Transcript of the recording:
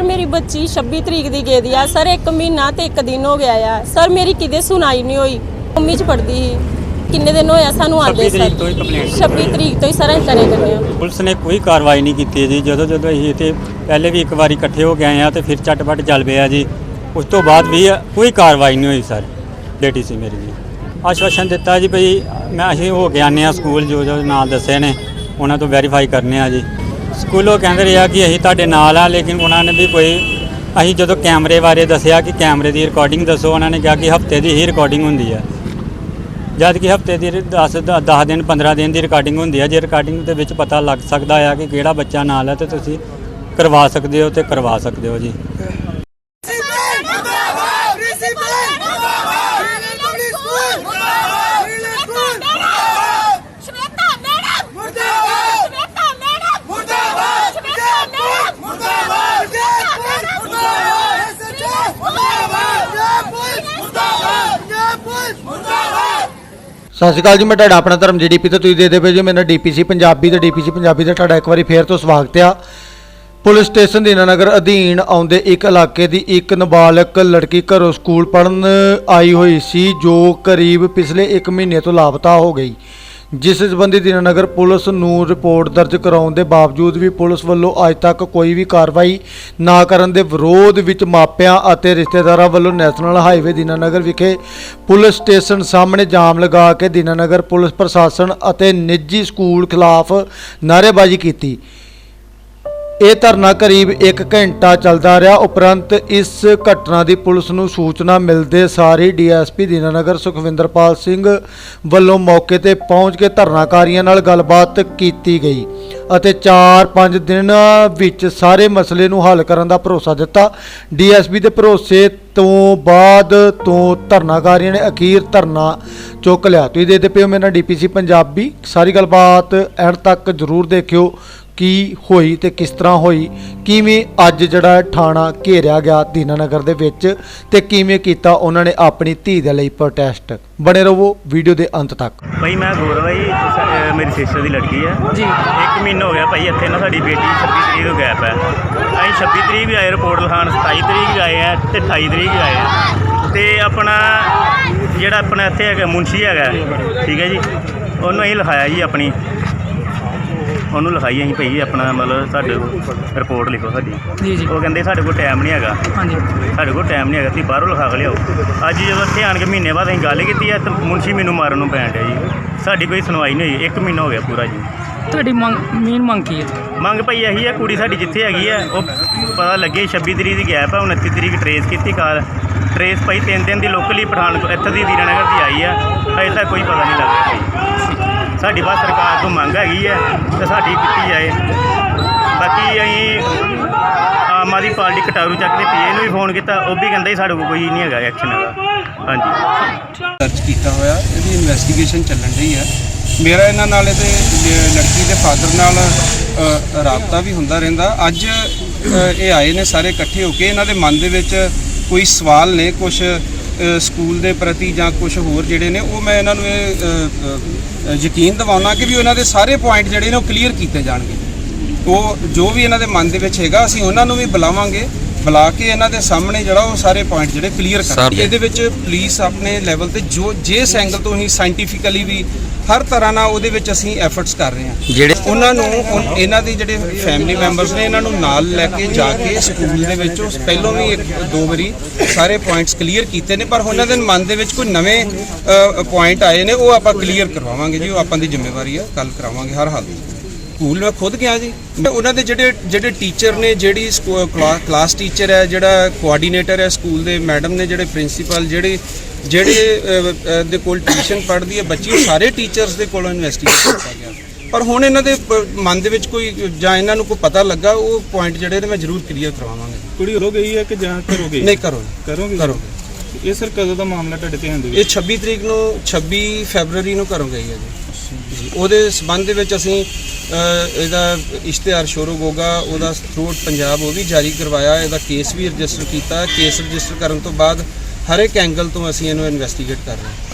ਮੇਰੀ ਬੱਚੀ 26 ਤਰੀਕ ਦੀ ਗਈ ਦੀ ਆ। ਸਰ ਇੱਕ ਮਹੀਨਾ ਤੇ ਇੱਕ ਦਿਨ ਹੋ ਗਿਆ ਆ। ਸਰ ਮੇਰੀ ਕਿਤੇ ਸੁਣਾਈ ਨਹੀਂ ਹੋਈ। ਮੰਮੀ ਚ ਪੜਦੀ ਸੀ। ਕਿੰਨੇ ਦਿਨ ਹੋਇਆ ਸਾਨੂੰ ਆਂਦੇ 26 ਸਰ ਤਰੀਕ ਤੋਂ ਹੀ complaint 26 ਤਰੀਕ ਤੋਂ ਹੀ ਸਰ ਅਸੀਂ ਕਰੇ ਕਰਨੇ ਆ। ਪੁਲਿਸ ਨੇ ਕੋਈ ਕਾਰਵਾਈ ਨਹੀਂ ਕੀਤੀ ਜੀ। ਜਦੋਂ ਜਦੋਂ ਅਸੀਂ ਇੱਥੇ ਪਹਿਲੇ ਵੀ ਇੱਕ ਵਾਰੀ ਇਕੱਠੇ ਹੋ ਆਏ ਆ ਤੇ ਫਿਰ ਝਟਪਟ ਚੱਲ ਪਿਆ ਜੀ। ਉਸ ਤੋਂ ਬਾਅਦ ਵੀ ਕੋਈ ਕਾਰਵਾਈ ਨਹੀਂ ਹੋਈ ਸਰ ਬੇਟੀ ਸੀ ਮੇਰੀ ਜੀ। ਆਸ਼ਵਾਸਨ ਦਿੱਤਾ ਜੀ ਭਈ ਮੈਂ ਅਸੀਂ ਹੋ ਕੇ ਆਨੇ ਆ ਸਕੂਲ ਜੋ ਜੋ ਨਾਲ ਦੱਸੇ ਨੇ ਉਹਨਾਂ ਤੋਂ ਵੈਰੀਫਾਈ ਕਰਨੇ ਆ ਜੀ। ਸਕੂਲੋਂ ਕਹਿੰਦੇ ਰਿਹਾ ਕਿ ਅਸੀਂ ਤੁਹਾਡੇ ਨਾਲ ਆ, ਲੇਕਿਨ ਉਹਨਾਂ ਨੇ ਵੀ ਕੋਈ, ਅਸੀਂ ਜਦੋਂ ਕੈਮਰੇ ਬਾਰੇ ਦੱਸਿਆ ਕਿ ਕੈਮਰੇ ਦੀ ਰਿਕਾਰਡਿੰਗ ਦੱਸੋ, ਉਹਨਾਂ ਨੇ ਕਿਹਾ ਕਿ ਹਫ਼ਤੇ ਦੀ ਹੀ ਰਿਕਾਰਡਿੰਗ ਹੁੰਦੀ ਹੈ ਜਦ ਕਿ ਹਫ਼ਤੇ ਦੀ 10 10 ਦਿਨ 15 ਦਿਨ ਦੀ ਰਿਕਾਰਡਿੰਗ ਹੁੰਦੀ ਹੈ ਜੇ ਰਿਕਾਰਡਿੰਗ ਦੇ ਵਿੱਚ ਪਤਾ ਲੱਗ ਸਕਦਾ ਆ ਕਿ ਕਿਹੜਾ ਬੱਚਾ ਨਾਲ ਹੈ ਤੇ ਤੁਸੀਂ ਕਰਵਾ ਸਕਦੇ ਹੋ ਤੇ ਕਰਵਾ ਸਕਦੇ ਹੋ ਜੀ। ਸਤਿ ਸ਼੍ਰੀ ਅਕਾਲ ਜੀ, ਮੈਂ ਤੁਹਾਡਾ ਆਪਣਾ ਧਰਮ ਜੀਡੀਪੀ ਤੇ ਤੁਸੀਂ ਦੇਖਦੇ ਪਏ ਜੀ। ਮੇਰਾ ਡੀਪੀਸੀ ਪੰਜਾਬੀ ਤੇ ਡੀਪੀਸੀ ਪੰਜਾਬੀ ਦਾ ਤੁਹਾਡਾ ਇੱਕ ਵਾਰੀ ਫੇਰ ਤੋਂ ਸਵਾਗਤ ਆ। ਪੁਲਿਸ ਸਟੇਸ਼ਨ ਦੀਨਾਨਗਰ ਅਧੀਨ ਆਉਂਦੇ ਇੱਕ ਇਲਾਕੇ ਦੀ ਇੱਕ ਨਾਬਾਲਗ ਲੜਕੀ ਘਰੋਂ ਸਕੂਲ ਪੜ੍ਹਨ ਆਈ ਹੋਈ ਸੀ, ਜੋ ਕਰੀਬ ਪਿਛਲੇ 1 ਮਹੀਨੇ ਤੋਂ ਲਾਪਤਾ ਹੋ ਗਈ। ਜਿਸ ਸੰਬੰਧੀ ਦੀਨਾਨਗਰ ਪੁਲਿਸ ਨੂੰ ਰਿਪੋਰਟ ਦਰਜ ਕਰਾਉਣ ਦੇ ਬਾਵਜੂਦ ਵੀ ਪੁਲਿਸ ਵੱਲੋਂ ਅੱਜ ਤੱਕ ਕੋਈ ਵੀ ਕਾਰਵਾਈ ਨਾ ਕਰਨ ਦੇ ਵਿਰੋਧ ਵਿੱਚ ਮਾਪਿਆਂ ਅਤੇ ਰਿਸ਼ਤੇਦਾਰਾਂ ਵੱਲੋਂ ਨੈਸ਼ਨਲ ਹਾਈਵੇ ਦੀਨਾਨਗਰ ਵਿਖੇ ਪੁਲਿਸ ਸਟੇਸ਼ਨ ਸਾਹਮਣੇ ਜਾਮ ਲਗਾ ਕੇ ਦੀਨਾਨਗਰ ਪੁਲਿਸ ਪ੍ਰਸ਼ਾਸਨ ਅਤੇ ਨਿੱਜੀ ਸਕੂਲ ਖਿਲਾਫ ਨਾਅਰੇਬਾਜ਼ੀ ਕੀਤੀ। ਇਹ ਧਰਨਾ ਕਰੀਬ 1 ਘੰਟਾ ਚੱਲਦਾ ਰਿਹਾ। ਉਪਰੰਤ ਇਸ ਘਟਨਾ ਦੀ ਪੁਲਿਸ ਨੂੰ ਸੂਚਨਾ ਮਿਲਦੇ ਸਾਰ ਹੀ ਡੀਐਸਪੀ ਦੀਨਾਨਗਰ ਸੁਖਵਿੰਦਰਪਾਲ ਸਿੰਘ ਵੱਲੋਂ ਮੌਕੇ ਤੇ ਪਹੁੰਚ ਕੇ ਧਰਨਾਕਾਰੀਆਂ ਨਾਲ ਗੱਲਬਾਤ ਕੀਤੀ ਗਈ ਅਤੇ 4-5 ਦਿਨਾਂ ਵਿੱਚ ਸਾਰੇ ਮਸਲੇ ਨੂੰ ਹੱਲ ਕਰਨ ਦਾ ਭਰੋਸਾ ਦਿੱਤਾ। ਡੀਐਸਪੀ ਦੇ ਭਰੋਸੇ ਤੋਂ ਬਾਅਦ ਤੋਂ ਧਰਨਾਕਾਰੀਆਂ ਨੇ ਅਖੀਰ ਧਰਨਾ ਚੁੱਕ ਲਿਆ। ਤੁਸੀਂ ਦੇਖਦੇ ਪਿਓ ਮੇਰਾ ਡੀਪੀਸੀ ਪੰਜਾਬੀ। ਸਾਰੀ ਗੱਲਬਾਤ ਐਂਡ ਤੱਕ ਜ਼ਰੂਰ ਦੇਖਿਓ। ਕੀ ਹੋਈ ਤੇ ਕਿਸ ਤਰ੍ਹਾਂ ਹੋਈ? ਕਿਵੇਂ ਅੱਜ ਜਿਹੜਾ ਥਾਣਾ ਘੇਰਿਆ ਗਿਆ ਦੀਨਾਨਗਰ ਦੇ ਵਿੱਚ ਤੇ ਕਿਵੇਂ ਕੀਤਾ ਉਹਨਾਂ ਨੇ ਆਪਣੀ ਧੀ ਦੇ ਲਈ ਪ੍ਰੋਟੈਸਟ ਬਣੇ ਰਹੋ ਵੀਡੀਓ ਦੇ ਅੰਤ ਤੱਕ। ਭਾਈ ਮੈਂ ਗੌਰਵ ਹੈ ਜੀ ਸ- ਮੇਰੀ ਸਿਸਟਰ ਦੀ ਲੜਕੀ ਹੈ ਜੀ। ਇੱਕ ਮਹੀਨਾ ਹੋ ਗਿਆ ਭਾਈ ਇੱਥੇ ਨਾ ਸਾਡੀ ਬੇਟੀ 26 ਤਰੀਕ ਤੋਂ ਗੈਪ ਹੈ। ਅਸੀਂ 26 ਤਰੀਕ ਵੀ ਆਏ ਰਿਪੋਰਟ ਲਿਖਾਉਣ 27 ਤਰੀਕ ਵੀ ਆਏ ਆ ਤੇ 28 ਤਰੀਕ ਵੀ ਆਏ ਆ। ਤੇ ਆਪਣਾ ਜਿਹੜਾ ਆਪਣਾ ਇੱਥੇ ਹੈਗਾ ਮੁੰਸ਼ੀ ਹੈਗਾ ਠੀਕ ਹੈ ਜੀ ਉਹਨੂੰ ਅਸੀਂ ਲਿਖਾਇਆ ਜੀ ਆਪਣੀ। ਉਹਨੂੰ ਲਿਖਾਈ ਅਸੀਂ ਭਾਈ ਆਪਣਾ ਮਤਲਬ ਸਾਡੇ ਰਿਪੋਰਟ ਲਿਖੋ ਸਾਡੀ। ਜੀ ਜੀ। ਉਹ ਕਹਿੰਦੇ ਸਾਡੇ ਕੋਲ ਟਾਈਮ ਨਹੀਂ ਹੈਗਾ। ਹਾਂਜੀ। ਸਾਡੇ ਕੋਲ ਟਾਈਮ ਨਹੀਂ ਹੈਗਾ ਤੁਸੀਂ ਬਾਹਰੋਂ ਲਿਖਾ ਕੇ ਲਿਆਓ। ਅੱਜ ਜਦੋਂ ਇੱਥੇ ਆਣ ਕੇ ਮਹੀਨੇ ਬਾਅਦ ਅਸੀਂ ਗੱਲ ਕੀਤੀ ਹੈ ਤਾਂ ਮੁਨਸ਼ੀ ਮੈਨੂੰ ਮਾਰਨ ਨੂੰ ਪੈਣ ਡਿਆ ਜੀ। ਸਾਡੀ ਕੋਈ ਸੁਣਵਾਈ ਨਹੀਂ ਹੋਈ ਇੱਕ ਮਹੀਨਾ ਹੋ ਗਿਆ ਪੂਰਾ ਜੀ। ਤੁਹਾਡੀ ਮੰਗ ਮੇਨ ਮੰਗ ਕੀ ਹੈ? ਮੰਗ ਭਾਈ ਇਹੀ ਹੈ ਕੁੜੀ ਸਾਡੀ ਜਿੱਥੇ ਹੈਗੀ ਹੈ ਉਹ ਪਤਾ ਲੱਗੇ 26 ਤਰੀਕ ਦੀ ਗੈਪ ਹੈ 29 ਤਰੀਕ ਟਰੇਸ ਕੀਤੀ ਕਾਰ ਟਰੇਸ ਭਾਈ ਤਿੰਨ ਦਿਨ ਦੀ ਲੋਕਲੀ ਪਠਾਨਕੋਟ ਇੱਥੇ ਦੀ ਦੀਨਾਨਗਰ ਦੀ ਆਈ ਹੈ ਅਜੇ ਤੱਕ ਕੋਈ ਪਤਾ ਨਹੀਂ ਲੱਗਾ ਸਾਡੀ ਬਸ ਸਰਕਾਰ ਤੋਂ ਮੰਗ ਹੈਗੀ ਹੈ ਤੇ ਸਾਡੀ ਕੀਤੀ ਜਾਏ। ਬਾਕੀ ਅਸੀਂ ਆਮ ਆਦਮੀ ਪਾਰਟੀ ਕਟਾਰੂ ਚੱਕ ਦੇ ਪੀਏ ਨੂੰ ਵੀ ਫੋਨ ਕੀਤਾ, ਉਹ ਵੀ ਕਹਿੰਦਾ ਜੀ ਸਾਡੇ ਕੋਲ ਕੋਈ ਨਹੀਂ ਹੈਗਾ ਐਕਸ਼ਨ ਹੈਗਾ। ਹਾਂਜੀ। ਸਰਚ ਕੀਤਾ ਹੋਇਆ, ਇਹਦੀ ਇਨਵੈਸਟੀਗੇਸ਼ਨ ਚੱਲਣ ਰਹੀ ਹੈ। ਮੇਰਾ ਇਹਨਾਂ ਨਾਲ ਇਹਦੇ ਲੜਕੀ ਦੇ ਫਾਦਰ ਨਾਲ ਰਾਬਤਾ ਵੀ ਹੁੰਦਾ ਰਹਿੰਦਾ। ਅੱਜ ਇਹ ਆਏ ਨੇ ਸਾਰੇ ਇਕੱਠੇ ਹੋ ਕੇ, ਇਹਨਾਂ ਦੇ ਮਨ ਦੇ ਵਿੱਚ ਕੋਈ ਸਵਾਲ ਨੇ ਕੁਝ ਸਕੂਲ ਦੇ ਪ੍ਰਤੀ ਜਾਂ ਕੁਝ ਹੋਰ ਜਿਹੜੇ ਨੇ, ਉਹ ਮੈਂ ਇਹਨਾਂ ਨੂੰ ਇਹ ਯਕੀਨ ਦਿਵਾਉਣਾ ਕਿ ਵੀ ਉਹਨਾਂ ਦੇ ਸਾਰੇ ਪੁਆਇੰਟ ਜਿਹੜੇ ਨੇ ਉਹ ਕਲੀਅਰ ਕੀਤੇ ਜਾਣਗੇ। ਉਹ ਜੋ ਵੀ ਇਹਨਾਂ ਦੇ ਮਨ ਦੇ ਵਿੱਚ ਹੈਗਾ, ਅਸੀਂ ਉਹਨਾਂ ਨੂੰ ਵੀ ਬੁਲਾਵਾਂਗੇ। ਬੁਲਾ ਕੇ ਇਹਨਾਂ ਦੇ ਸਾਹਮਣੇ ਜਿਹੜਾ ਉਹ ਸਾਰੇ ਪੁਆਇੰਟ ਜਿਹੜੇ ਕਲੀਅਰ ਕਰਾਂਗੇ ਇਹਦੇ ਵਿੱਚ ਪੁਲਿਸ ਆਪਣੇ ਲੈਵਲ ਤੇ ਜੋ ਜਿਸ ਐਂਗਲ ਤੋਂ ਹੀ ਸਾਇੰਟੀਫਿਕਲੀ ਵੀ ਹਰ ਤਰ੍ਹਾਂ ਨਾਲ ਉਹਦੇ ਵਿੱਚ ਅਸੀਂ ਐਫਰਟਸ ਕਰ ਰਹੇ ਹਾਂ। ਜਿਹੜੇ ਉਹਨਾਂ ਨੂੰ ਇਹਨਾਂ ਦੇ ਜਿਹੜੇ ਫੈਮਿਲੀ ਮੈਂਬਰਸ ਨੇ ਇਹਨਾਂ ਨੂੰ ਨਾਲ ਲੈ ਕੇ ਜਾ ਕੇ ਸਕੂਲ ਦੇ ਵਿੱਚ ਉਸ ਪਹਿਲਾਂ ਵੀ ਇੱਕ ਦੋ ਵਾਰੀ ਸਾਰੇ ਪੁਆਇੰਟਸ ਕਲੀਅਰ ਕੀਤੇ ਨੇ ਪਰ ਉਹਨਾਂ ਦੇ ਮਨ ਦੇ ਵਿੱਚ ਕੋਈ ਨਵੇਂ ਪੁਆਇੰਟ ਆਏ ਨੇ ਉਹ ਆਪਾਂ ਕਲੀਅਰ ਕਰਵਾਵਾਂਗੇ ਜੀ ਉਹ ਆਪਾਂ ਦੀ ਜ਼ਿੰਮੇਵਾਰੀ ਹੈ ਕੱਲ ਕਰਾਵਾਂਗੇ ਹਰ ਹਾਲ ਵਿੱਚ। ਸਕੂਲ ਮੈਂ ਖੁਦ ਗਿਆ ਜੀ। ਉਹਨਾਂ ਦੇ ਜਿਹੜੇ ਜਿਹੜੇ ਟੀਚਰ ਨੇ ਜਿਹੜੀ ਕਲਾਸ ਟੀਚਰ ਹੈ ਜਿਹੜਾ ਕੋਆਰਡੀਨੇਟਰ ਹੈ ਸਕੂਲ ਦੇ ਮੈਡਮ ਨੇ ਜਿਹੜੇ ਪ੍ਰਿੰਸੀਪਲ ਜਿਹੜੇ ਜਿਹੜੇ ਦੇ ਕੋਲ ਟਿਊਸ਼ਨ ਪੜ੍ਹਦੀ ਹੈ ਬੱਚੀ ਸਾਰੇ ਟੀਚਰਸ ਦੇ ਕੋਲੋਂ ਇਨਵੈਸਟੀਗੇਟ ਕੀਤਾ ਗਿਆ। ਪਰ ਹੁਣ ਇਹਨਾਂ ਦੇ ਮਨ ਦੇ ਵਿੱਚ ਕੋਈ ਜਾਂ ਇਹਨਾਂ ਨੂੰ ਕੋਈ ਪਤਾ ਲੱਗਾ ਉਹ ਪੁਆਇੰਟ ਜਿਹੜੇ ਨੇ ਮੈਂ ਜ਼ਰੂਰ ਕਲੀਅਰ ਕਰਵਾਵਾਂਗੇ ਕੁੜੀ ਹੋ ਗਈ ਹੈ ਕਿ ਜਾਂ ਕਰੋਗੇ ਨਹੀਂ ਕਰੋ ਕਰੋਗੇ ਕਰੋ ਇਹ ਸਰ ਕਦੋਂ ਦਾ ਮਾਮਲਾ ਤੁਹਾਡੇ ਧਿਆਨ ਦੇ ਵਿੱਚ? ਇਹ 26 ਤਰੀਕ ਨੂੰ 26 ਫੈਬਰੂਰੀ ਨੂੰ ਹੈ ਜੀ ਉਹਦੇ ਸਬੰਧ ਦੇ ਵਿੱਚ ਅਸੀਂ ਇਹਦਾ ਇਸ਼ਤਿਹਾਰ ਸ਼ੁਰੂ ਹੋਗਾ ਉਹਦਾ ਥਰੂਟ ਪੰਜਾਬ ਉਹ ਵੀ ਜਾਰੀ ਕਰਵਾਇਆ, ਇਹਦਾ ਕੇਸ ਵੀ ਰਜਿਸਟਰ ਕੀਤਾ। ਕੇਸ ਰਜਿਸਟਰ ਕਰਨ ਤੋਂ ਬਾਅਦ ਹਰ ਇੱਕ ਐਂਗਲ ਤੋਂ ਅਸੀਂ ਇਹਨੂੰ ਇਨਵੈਸਟੀਗੇਟ ਕਰ ਰਹੇ ਹਾਂ।